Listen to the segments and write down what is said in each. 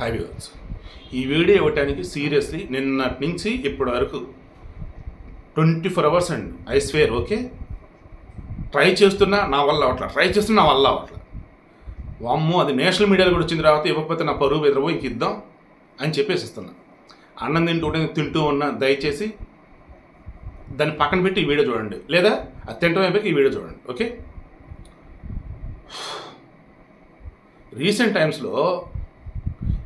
High viewers ఈ video ఇవ్వటానికి seriously నిన్నటి నుంచి ఇప్పటి వరకు ట్వంటీ ఫోర్ అవర్స్ అండి. ఐ స్వేర్ ఓకే ట్రై చేస్తున్నా నా వల్ల అవట్లా ట్రై చేస్తున్నా నా వల్ల అవట్లా వామ్మో అది నేషనల్ మీడియాలో కూడా వచ్చిన తర్వాత ఇవ్వకపోతే నా పరువు ఎదురబో ఇంక ఇద్దాం అని చెప్పేసి ఇస్తున్నా. అన్నం తింటూ తింటూ ఉన్నా దయచేసి దాన్ని పక్కన పెట్టి ఈ వీడియో చూడండి. లేదా అది తింటం అయిపోయి ఈ వీడియో చూడండి ఓకే రీసెంట్ టైమ్స్లో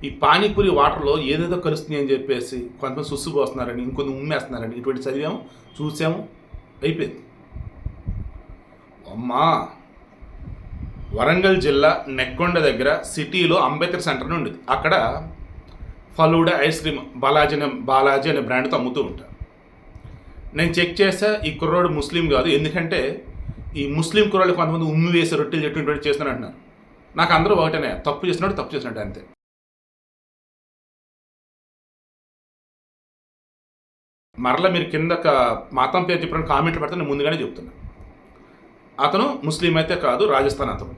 ఈ పానీపూరి వాటర్లో ఏదేదో కలుస్తుంది అని చెప్పేసి కొంతమంది సుస్సు పోస్తున్నారని ఇంకొంత ఉమ్మేస్తున్నారని ఇటువంటి చదివాము చూసాము అయిపోయింది. అమ్మా! వరంగల్ జిల్లా నెక్కొండ దగ్గర సిటీలో అంబేద్కర్ సెంటర్ ఉండేది. అక్కడ ఫలూడా ఐస్ క్రీమ్ బాలాజీ అనే బాలాజీ అనే బ్రాండ్తో అమ్ముతూ ఉంటా. నేను చెక్ చేసా ఈ కుర్రోడు ముస్లిం కాదు. ఎందుకంటే ఈ ముస్లిం కుర్రోళ్ళు కొంతమంది ఉమ్మి వేసి రొట్టెలు చెట్టు చేస్తున్నాడు అంటున్నారు. నాకు అందరూ ఒకటేనే తప్పు చేసినట్టు తప్పు చేసినట్టు అంతే. మరలా మీరు కింద మాతం మతం పేరు చెప్పిన కామెంట్లు పెడితే నేను ముందుగానే చెప్తున్నా. అతను ముస్లిం అయితే కాదు రాజస్థాన్ అతను.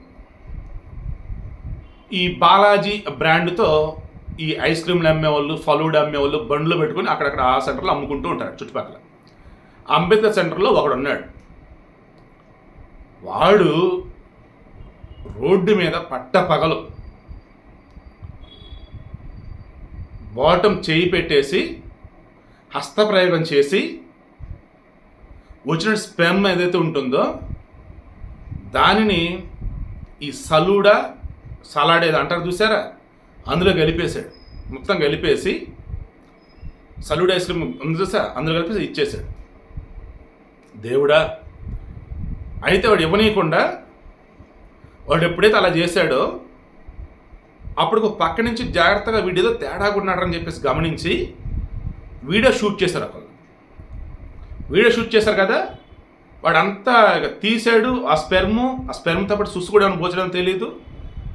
ఈ బాలాజీ బ్రాండ్తో ఈ ఐస్ క్రీమ్లు అమ్మేవాళ్ళు ఫలూడ్ అమ్మేవాళ్ళు బండ్లు పెట్టుకుని అక్కడక్కడ ఆ సెంటర్లో అమ్ముకుంటూ ఉంటారు చుట్టుపక్కల. అంబేద్కర్ సెంటర్లో ఒకడు ఉన్నాడు వాడు రోడ్డు మీద పట్ట పగలు. బాటం చేయి పెట్టేసి హస్తప్రయోగం చేసి వచ్చిన స్పెమ్ ఏదైతే ఉంటుందో దానిని ఈ సలూడా సలాడ్ ఏదో అంటారు చూసారా అందులో కలిపేశాడు. మొత్తం కలిపేసి సలూడ్ ఐస్ క్రీమ్ ఉంది చూసా? అందులో కలిపేసి ఇచ్చేశాడు. దేవుడా అయితే వాడు ఇవ్వనీయకుండా వాడు ఎప్పుడైతే అలా చేశాడో అప్పుడు పక్క నుంచి జాగ్రత్తగా వీడేదో తేడాగా ఉన్నాడని చెప్పేసి గమనించి వీడియో షూట్ చేశారు అక్కడ. వీడియో షూట్ చేశారు కదా? వాడంతా అంతా తీసాడు ఆ స్పెర్ము ఆ స్పెర్మ్తో పాటు సుస్సు కూడా ఏమైనా పోచడం తెలియదు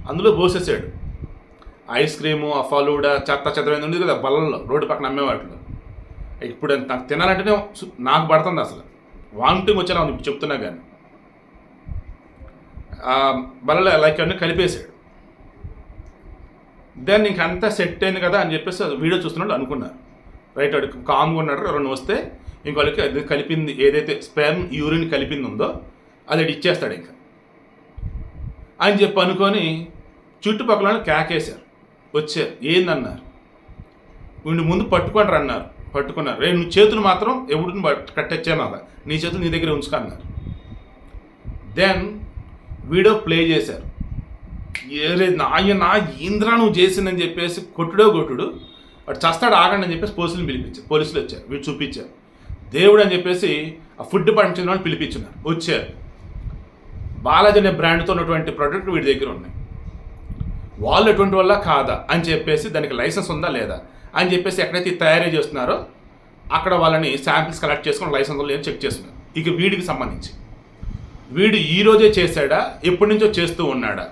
అందులో పోసేసాడు. ఐస్ క్రీము ఆ ఫలూడా చెత్త చెత్త ఉంది కదా బల్లలో రోడ్డు పక్కన అమ్మేవాటిలో ఇప్పుడు నాకు తినాలంటేనే నాకు పడుతుంది అసలు. వామిటింగ్ వచ్చేలా ఉంది చెప్తున్నా కానీ ఆ లైక్ అన్నీ కలిపేశాడు. దెన్ ఇంక అంతా సెట్ అయింది కదా అని చెప్పేసి వీడియో చూస్తున్నాడు అనుకున్నారు. రైట్ వాడు కామ్గా ఉన్నాడు ఎవరైనా వస్తే ఇంకోళ్ళకి అది కలిపింది ఏదైతే స్పెర్మ్ యూరిన్ కలిపింది ఉందో అది ఇచ్చేస్తాడు ఇంకా. అని చెప్పి అనుకొని చుట్టుపక్కల కేకేశారు. వచ్చారు. ఏందన్నారు? వీడిని ముందు పట్టుకుంటారు అన్నారు. పట్టుకున్నారు. రే నువ్వు చేతులు మాత్రం ఎవరిని కట్టచ్చామాక నీ చేతులు నీ దగ్గర ఉంచుకో అన్నారు. దెన్ వీడియో ప్లే చేశారు. ఏరే నా ఇంద్ర నువ్వు చేసిందని చెప్పేసి కొట్టుడో కొట్టుడు వాడు చస్తాడు ఆగండి అని చెప్పేసి పోలీసులు పిలిపించారు. పోలీసులు వచ్చారు వీడు చూపించారు. దేవుడు అని చెప్పేసి ఆ ఫుడ్ డిపార్ట్మెంట్ వాళ్ళు పిలిపించున్నారు. వచ్చారు. బాలాజీ అనే బ్రాండ్తో ఉన్నటువంటి ప్రోడక్ట్ వీడి దగ్గర ఉన్నాయి. వాళ్ళు ఎటువంటి వల్ల కాదా అని చెప్పేసి దానికి లైసెన్స్ ఉందా లేదా అని చెప్పేసి ఎక్కడైతే తయారీ చేస్తున్నారో అక్కడ వాళ్ళని శాంపిల్స్ కలెక్ట్ చేసుకుని లైసెన్స్ లేదని చెక్ చేస్తున్నారు. ఇక వీడికి సంబంధించి. వీడు ఈ రోజే చేశాడా? ఎప్పటి నుంచో చేస్తూ ఉన్నాడా?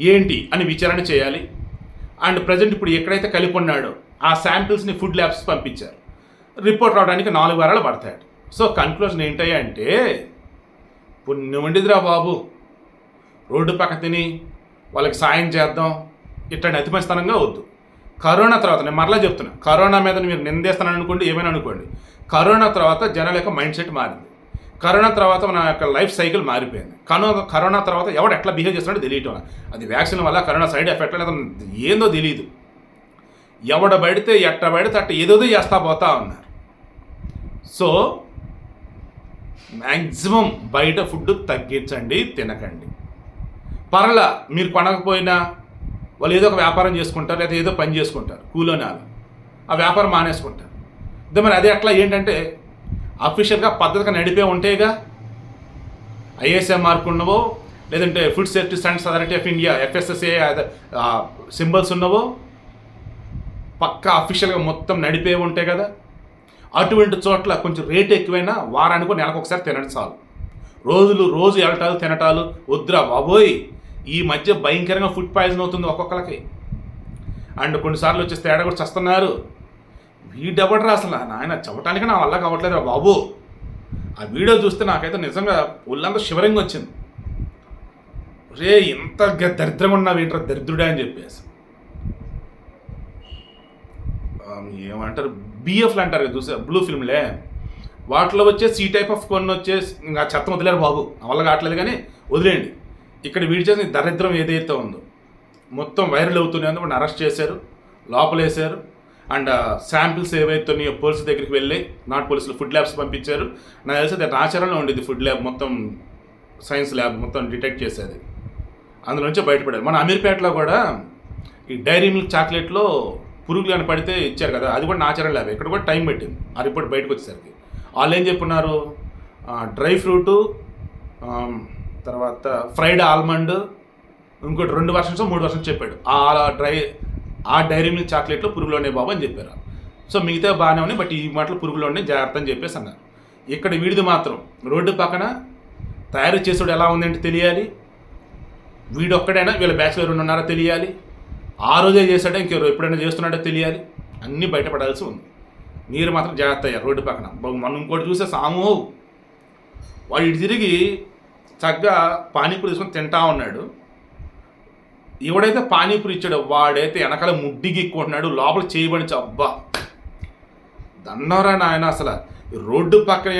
ఏంటి? అని విచారణ చేయాలి. అండ్ ప్రజెంట్ ఇప్పుడు ఎక్కడైతే కలిపి ఉన్నాడో ఆ శాంపిల్స్ని ఫుడ్ ల్యాబ్స్ పంపించారు. రిపోర్ట్ రావడానికి నాలుగు వారాలు పడతాయి సో కన్క్లూజన్ ఏంటయ్యా అంటే పుణ్యం ఉండిదిరా బాబు. రోడ్డు పక్క తిని వాళ్ళకి సాయం చేద్దాం. ఇట్లాంటి అతిమస్తనంగా వద్దు. కరోనా తర్వాత నేను మరలా చెప్తున్నా కరోనా మీద మీరు నిందేస్తానని అనుకోండి ఏమైనా అనుకోండి. కరోనా తర్వాత జనాల యొక్క మైండ్ సెట్ మారింది. కరోనా తర్వాత మన యొక్క లైఫ్ సైకిల్ మారిపోయింది. కరోనా కరోనా తర్వాత ఎవడు ఎట్లా బిహేవ్ చేస్తున్నాడో తెలియటం అది వ్యాక్సిన్ వల్ల కరోనా సైడ్ ఎఫెక్ట్ లేదా ఏందో తెలియదు. ఎవడ పడితే ఎట్ట పడితే అట్ట ఏదోదో చేస్తా పోతా ఉన్నారు. సో మ్యాక్సిమం బయట ఫుడ్ తగ్గించండి తినకండి. పర్లా మీరు కొనకపోయినా వాళ్ళు ఏదో ఒక వ్యాపారం చేసుకుంటారు లేదా ఏదో పని చేసుకుంటారు కూలోనాలు ఆ వ్యాపారం మానేసుకుంటారు. ఇదే మరి అదే అట్లా ఏంటంటే అఫీషియల్గా పద్ధతిగా నడిపే ఉంటేగా ఐఎస్ఏ మార్క్ ఉన్నవో లేదంటే food safety standards authority of India FSSA symbols ఉన్నవో పక్కా అఫీషియల్గా మొత్తం నడిపే ఉంటాయి కదా? అటువంటి చోట్ల కొంచెం రేట్ ఎక్కువైనా వారానికి నెలకు ఒకసారి తినడం చాలు. రోజులు రోజు వెళ్ళటాలు తినటాలు. వద్దురా బాబోయ్! ఈ మధ్య భయంకరంగా ఫుడ్ పాయిజన్ అవుతుంది ఒక్కొక్కరికి అండ్ కొన్నిసార్లు వచ్చేసి తేడా కూడా చేస్తున్నారు. వీడెవడరా అసలు? నాయన చెప్పటానికి నా వల్ల కావట్లేదు బాబు. ఆ వీడియో చూస్తే నాకైతే నిజంగా ఒళ్ళంతా షివరింగ్ వచ్చింది రే ఇంత దరిద్రంగా ఉన్నావు ఏంట్రా దరిద్రుడే అని చెప్పేసి ఆ, ఏమంటారు? బిఎఫ్లు అంటారు కదా చూసే బ్లూ ఫిల్మ్లే వాటిలో వచ్చే సీ టైప్ ఆఫ్ కొన్ని వచ్చే ఇంకా చెత్త వదిలేరు బాబు. వల్ల కావట్లేదు కానీ వదిలేయండి. ఇక్కడ వీడి చేసిన దరిద్రం ఏదైతే ఉందో మొత్తం వైరల్ అవుతున్నాయి అందుకు అరెస్ట్ చేశారు లోపలేశారు. అండ్ శాంపిల్స్ ఏవైతున్నాయో పోలీస్ దగ్గరికి వెళ్ళి నాట్ పోలీసులు ఫుడ్ ల్యాబ్స్ పంపించారు. నాకు తెలిసి అది ఆచరణలో ఉండేది ఫుడ్ ల్యాబ్ మొత్తం సైన్స్ ల్యాబ్ మొత్తం డిటెక్ట్ చేసేది. అందులో నుంచే బయటపడారు. మన అమీర్పేటలో కూడా ఈ డైరీ మిల్క్ చాక్లెట్లో పురుగులు అని పడితే ఇచ్చారు కదా అది కూడా నాచురల్ ల్యాబ్. ఇక్కడ కూడా టైం పెట్టింది. ఆ రిపోర్ట్ బయటకు వచ్చేసరికి. వాళ్ళు ఏం చెప్పున్నారు డ్రై ఫ్రూటు తర్వాత ఫ్రైడ్ ఆల్మండ్ ఇంకోటి రెండు వర్షన్స్ మూడు వర్షన్స్ చెప్పాడు. ఆ డ్రై ఆ డైరీ మిల్క్ చాక్లెట్లు పురుగులు ఉన్నాయి బాబు అని చెప్పారు సో మిగతా బాగానే ఉన్నాయి బట్ ఈ మాటలు పురుగులు ఉన్నాయి జాగ్రత్త అని చెప్పేసి అన్నారు. ఇక్కడ వీడిది మాత్రం రోడ్డు పక్కన తయారు చేసేవాడు ఎలా ఉందంటే తెలియాలి. వీడు ఒక్కడైనా వీళ్ళ బ్యాచ్లో రెండు ఉన్నారో తెలియాలి. ఆ రోజే చేశాడే ఇంకెవరు ఎప్పుడైనా చేస్తున్నాడో తెలియాలి. అన్నీ బయటపడాల్సి ఉంది. మీరు మాత్రం జాగ్రత్త అయ్యారు రోడ్డు పక్కన. మనం ఇంకోటి చూసే సాము. వాడు ఇటు తిరిగి చక్కగా పానీపూరి తీసుకొని తింటా ఉన్నాడు. ఎవడైతే పానీపూరి ఇచ్చాడో వాడైతే వెనకాల ముడ్డిగిక్కుంటున్నాడు లోపల చేయబడి అబ్బా దండవరా నాయన అసలు. రోడ్డు పక్కన